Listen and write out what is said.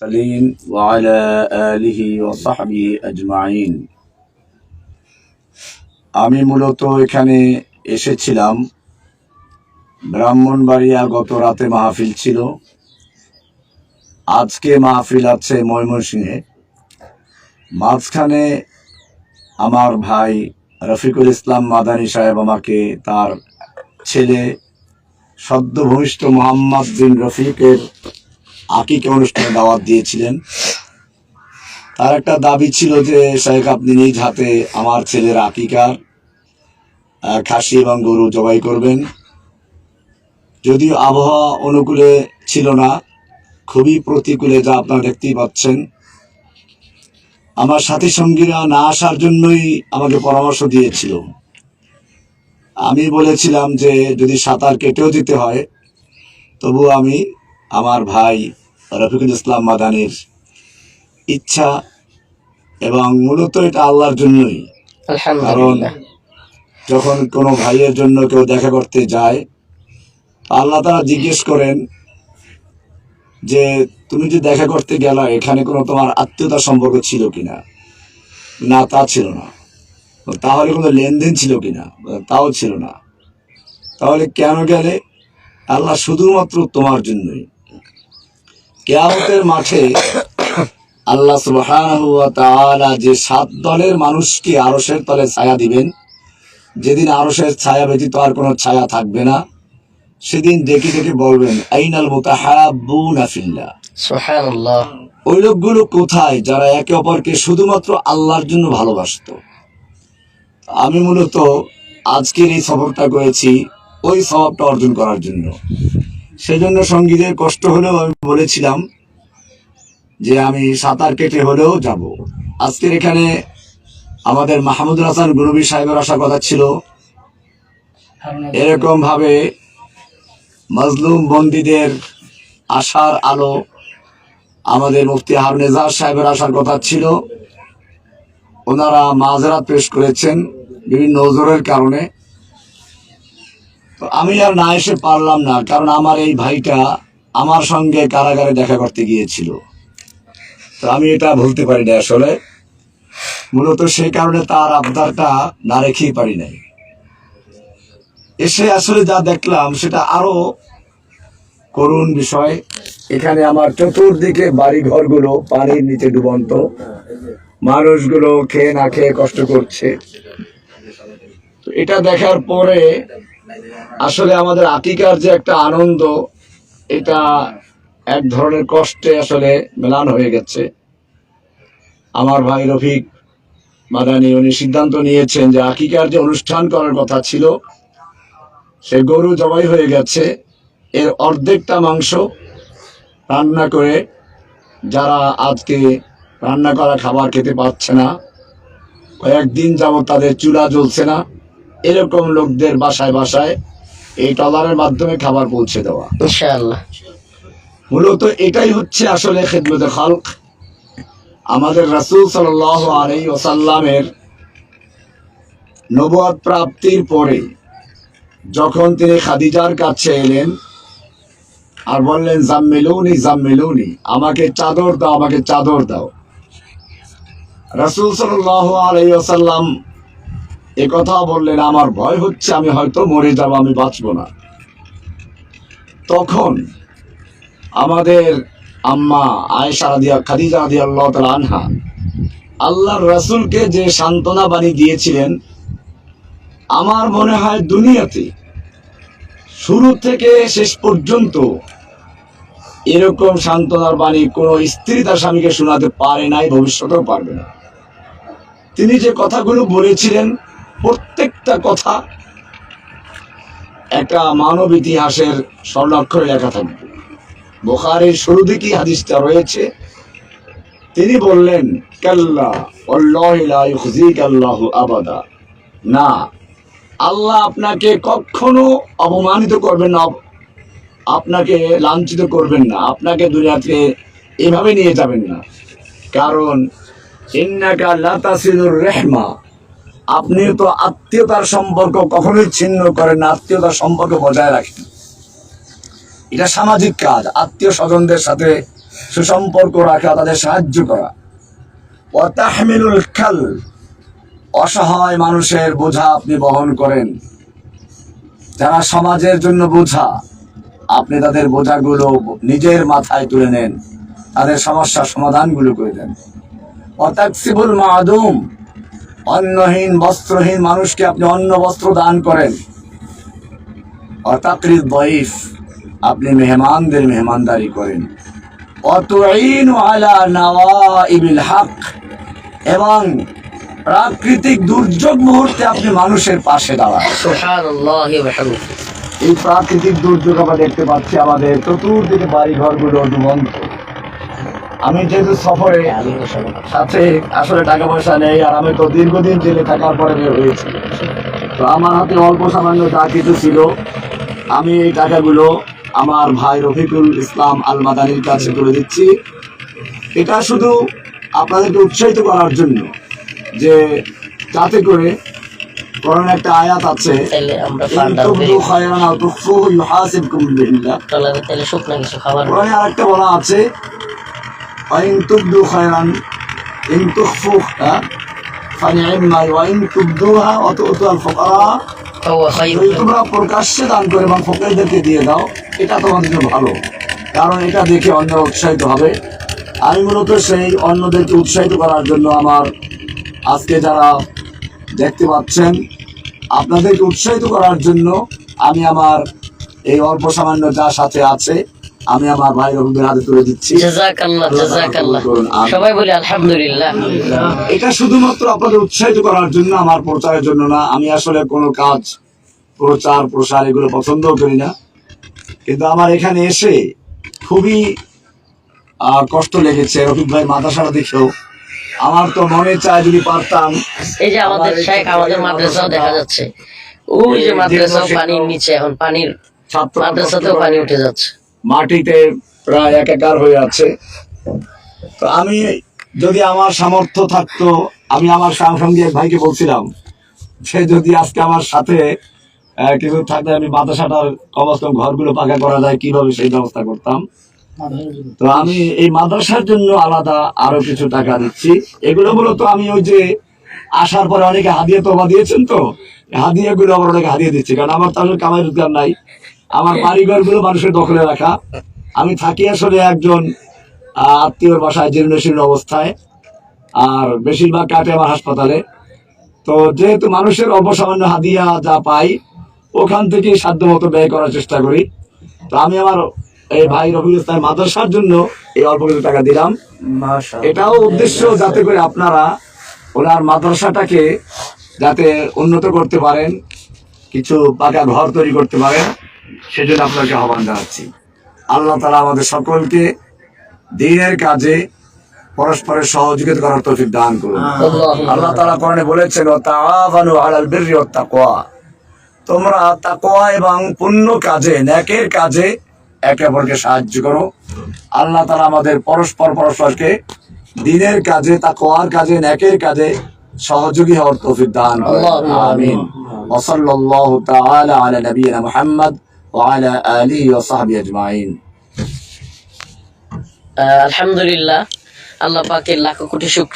المرسلين وعلى آله وصحبه أجمعين আমি মূলত এখানে এসেছিলাম ব্রাহ্মণবাড়িয়া গত রাতে মাহফিল ছিল আজকে মাহফিল আছে ময়মনসিংহে মাঝখানে আমার ভাই রফিকুল ইসলাম মাদানী সাহেব আমাকে তার ছেলে সদ্য ভূমিষ্ঠ মোহাম্মদ বিন রফিকের আকিকে অনুষ্ঠানে দাওয়াত দিয়েছিলেন। তার একটা দাবি ছিল যে, শেখ, আপনি নিজ হাতে আমার ছেলের আকিকার খাসি এবং গরু জবাই করবেন। যদিও আবহাওয়া অনুকূলে ছিল না, খুবই প্রতিকূলে, যা আপনারা দেখতেই পাচ্ছেন। আমার সাথী সঙ্গীরা না আসার জন্যই আমাকে পরামর্শ দিয়েছিল। আমি বলেছিলাম যে, যদি সাঁতার কেটেও দিতে হয় তবু আমি আমার ভাই রফিকুল ইসলাম মাদানির ইচ্ছা এবং মূলত এটা আল্লাহর জন্যই। আলহামদুলিল্লাহ। যখন কোনো ভাইয়ের জন্য কেউ দেখা করতে যায় আল্লাহ তারা জিজ্ঞেস করেন যে তুমি যে দেখা করতে গেলা এখানে কোনো তোমার আত্মীয়তার সম্পর্ক ছিল কিনা? না তা ছিল না। তাহলে কোনো লেনদেন ছিল কিনা? তাও ছিল না। তাহলে কেন গেলে? আল্লাহ শুধুমাত্র তোমার জন্যই। কেয়ামতের মাঠে আল্লাহ তাআলা যে সাত দলের মানুষকে আরশের তলে ছায়া দিবেন যেদিন আরশের ছায়া ব্যতীত আর কোনো ছায়া থাকবে না সেদিন ডেকে ডেকে বলবেন আইনাল মুতাহাব্বুনা ফিল্লাহ। সুবহানাল্লাহ। ওই লোকগুলো কোথায় যারা একে অপরকে শুধুমাত্র আল্লাহর জন্য ভালোবাসতো? আমি মূলত আজকের এই সফরটা করেছি ওই স্বভাবটা অর্জন করার জন্য। সেজন্য সঙ্গীদের কষ্ট হলেও আমি বলেছিলাম যে আমি সাঁতার কেটে হলেও যাব। আজকের এখানে আমাদের মাহমুদুল হাসান গুরবি সাহেবের আসার কথা ছিল। এরকম ভাবে মজলুম বন্দীদের আশার আলো আমাদের মুফতি হারনেজার সাহেবের আসার কথা ছিল। ওনারা মাঝরাত পেশ করেছেন বিভিন্ন ওজোরের কারণে। তো আমি আর না এসে পারলাম না, কারণ আমার এই ভাইটা আমার সঙ্গে কারাগারে দেখা করতে গিয়েছিল। তো আমি এটা ভুলতে পারি না আসলে। মূলত সেই কারণে তার আবদারটা না রেখেই পারি নাই। এসে আসলে যা দেখলাম, সেটা আরও করুণ বিষয়। এখানে আমার চতুর্দিকে বাড়ি ঘরগুলো পানির নিচে ডুবন্ত। মানুষগুলো খেয়ে না খেয়ে কষ্ট করছে। এটা দেখার পরে আসলে আমাদের আকিকার যে একটা আনন্দ, এটা এক ধরনের কষ্টে আসলে মেলান হয়ে গেছে। আমার ভাই রফিক মাদানি, উনি সিদ্ধান্ত নিয়েছেন যে আকিকার যে অনুষ্ঠান করার কথা ছিল, সে গরু জবাই হয়ে গেছে। এর অর্ধেকটা মাংস রান্না করে যারা আজকে রান্না করা খাবার খেতে পাচ্ছে না, কয়েকদিন যাবত তাদের চুলা জ্বলছে না। এরকম লোকদের বাসায় বাসায় এই টলারের মাধ্যমে খাবার পৌঁছে দেওয়া। ইনশাআল্লাহ। মূলত এটাই হচ্ছে আসলে খেদমতে খালক। আমাদের রাসূল সাল্লাল্লাহু আলাইহি ওয়াসাল্লামের নবুয়ত প্রাপ্তির পরে যখন তিনি খাদিজার কাছে এলেন আর বললেন জাম্মিলুনি জাম্মিলুনি আমাকে চাদর দাও আমাকে চাদর দাও। রাসূল সাল্লাল্লাহু আলাইহি ওয়াসাল্লাম এ বললেন আমার ভয় হচ্ছে, আমি হয়তো মরে যাব, আমি বাঁচবো না। তখন আমাদের আম্মা আয়েশা রাদিয়া, খাদিজা রাদিয়াল্লাহু তাআলা আনহা আল্লাহর রাসূলকে যে সান্ত্বনা বাণী দিয়েছিলেন, আমার মনে হয় দুনিয়াতে শুরু থেকে শেষ পর্যন্ত এরকম সান্ত্বনার বাণী কোনো স্ত্রী তার স্বামীকে শোনাতে পারে নাই, ভবিষ্যতেও পারবে না। তিনি যে কথাগুলো বলেছিলেন প্রত্যেকটা কথা একটা মানব ইতিহাসের স্বর্ণাক্ষরে লেখা থাকবে। বোখারের শুরু দিকেই হাদিসটা রয়েছে? তিনি বললেন, কাল্লা আবাদা। না, আল্লাহ আপনাকে কখনো অপমানিত করবেন না, আপনাকে লাঞ্ছিত করবেন না, আপনাকে দুনিয়াতে এভাবে নিয়ে যাবেন না। কারণ, ইন্নাকা রেহমা। আপনি তো আত্মীয়তার সম্পর্ক কখনোই ছিন্ন করেন আত্মীয়তার সম্পর্ক বজায় রাখেন এটা সামাজিক কাজ। আত্মীয় স্বজনদের সাথে সুসম্পর্ক রাখা, তাদের সাহায্য করা। ও তাহমিলুল খাল। অসহায় মানুষের বোঝা আপনি বহন করেন। যারা সমাজের জন্য বোঝা, আপনি তাদের বোঝাগুলো নিজের মাথায় তুলে নেন। তাদের সমস্যার সমাধানগুলো করে দেন। অতাকসিবুল মাদুম। অন্নহীন বস্ত্রহীন মানুষকে আপনি অন্ন বস্ত্র দান করেন। অতাকরিদ বইফ আপনি মেহমানদের মেহমানদারি করেন। অতুইন আলা নওয়াইবিল হক এবং প্রাকৃতিক দুর্যোগ মুহূর্তে আপনি মানুষের পাশে দাঁড়ান। এই প্রাকৃতিক দুর্যোগ আমরা দেখতে পাচ্ছি আমাদের চতুর্দিকে বাড়ি ঘরগুলো ডুবন্ত আমি যেহেতু সফরে সাথে আসলে টাকা পয়সা নেই আর আমি তো দীর্ঘদিন জেলে থাকার পরে বের হয়েছি। তো আমার হাতে অল্প সামান্য যা কিছু ছিল আমি এই টাকাগুলো আমার ভাই রফিকুল ইসলাম আল মাদানির কাছে তুলে দিচ্ছি। এটা শুধু আপনাদেরকে উৎসাহিত করার জন্য যে যাতে করে কোরআন একটা আয়াত আছে কোরআনে আরেকটা বলা আছে ওয়াইন তুবদু খায়রান ইন তুখফু ফানি'মা ওয়াইন তুবদুহা তু'তু আল ফুকারা তোমরা প্রকাশ্যে দান করে এবং ফকিরদেরকে দিয়ে দাও এটা তোমাদের জন্য ভালো। কারণ এটা দেখে অন্য উৎসাহিত হবে। আমি মূলত সেই অন্যদেরকে উৎসাহিত করার জন্য আমার আজকে যারা দেখতে পাচ্ছেন আপনাদেরকে উৎসাহিত করার জন্য আমি আমার এই অল্প সামান্য যা সাথে আছে আমি আমার ভাই রবিদের হাতে তুলে দিচ্ছি। সবাই বলি আলহামদুলিল্লাহ। এটা শুধুমাত্র আপনাদের উৎসাহিত করার জন্য আমার প্রচারের জন্য না আমি আসলে কোনো কাজ প্রচার প্রসার এগুলো পছন্দও করি না। কিন্তু আমার এখানে এসে খুবই কষ্ট লেগেছে। রফিক ভাই মাদ্রাসাটা দেখেও। আমার তো মনে চায় যদি পারতাম এই যে আমাদের শেখ আমাদের মাদ্রাসাও দেখা যাচ্ছে। ওই যে মাদ্রাসাও পানির নিচে এখন পানির মাদ্রাসাতেও পানি উঠে যাচ্ছে। মাটিতে প্রায় একাকার হয়ে আছে। তো আমি যদি আমার সামর্থ্য থাকতো, আমি আমার সঙ্গে এক ভাইকে বলছিলাম, সে যদি আজকে আমার সাথে কিছু থাকলে আমি মাদ্রাসাটার কমস কম ঘরগুলো পাকা করা যায়, কীভাবে সেই ব্যবস্থা করতাম? তো আমি এই মাদ্রাসার জন্য আলাদা আরও কিছু টাকা দিচ্ছি। এগুলো মূলত আমি ওই যে আসার পরে অনেকে হাদিয়ে তোবা দিয়েছেন তো হাদিয়ে গুলো আবার অনেকে হাদিয়ে দিচ্ছি, কারণ আমার তাহলে কামাই রোজগার নাই। আমার বাড়িঘরগুলো মানুষের দখলে রাখা। আমি থাকি আসলে একজন আত্মীয়র বাসায় জীর্ণশীর্ণ অবস্থায়। আর বেশিরভাগ কাটে আমার হাসপাতালে। তো যেহেতু মানুষের অল্প সামান্য হাদিয়া যা পাই ওখান থেকে সাধ্য মতো ব্যয় করার চেষ্টা করি। তো আমি আমার এই ভাই রবিউল ইসলাম মাদ্রাসার জন্য এই অল্প কিছু টাকা দিলাম। এটাও উদ্দেশ্য যাতে করে আপনারা ওনার মাদ্রাসাটাকে যাতে উন্নত করতে পারেন কিছু পাকা ঘর তৈরি করতে পারেন। সেজন্য আপনাকে আহ্বান জানাচ্ছি। আল্লাহ তালা আমাদের সকলকে দিনের কাজে পরস্পরের সহযোগিতা করার তফিক দান করুন। আল্লাহ তালা কোরআনে বলেছেন তোমরা তাকোয়া এবং পুণ্য কাজে ন্যাকের কাজে একে অপরকে সাহায্য করো। আল্লাহ তালা আমাদের পরস্পর পরস্পরকে দিনের কাজে তাকোয়ার কাজে ন্যাকের কাজে সহযোগী হওয়ার তৌফিক দান করুন। আমিন। ওয়া সাল্লাল্লাহু তাআলা আলা নবিয়িনা وعلى آله وصحبه أجمعين আহ, আলহামদুলিল্লাহ আল্লাহ পাকের লাখো কোটি শুক্রিয়া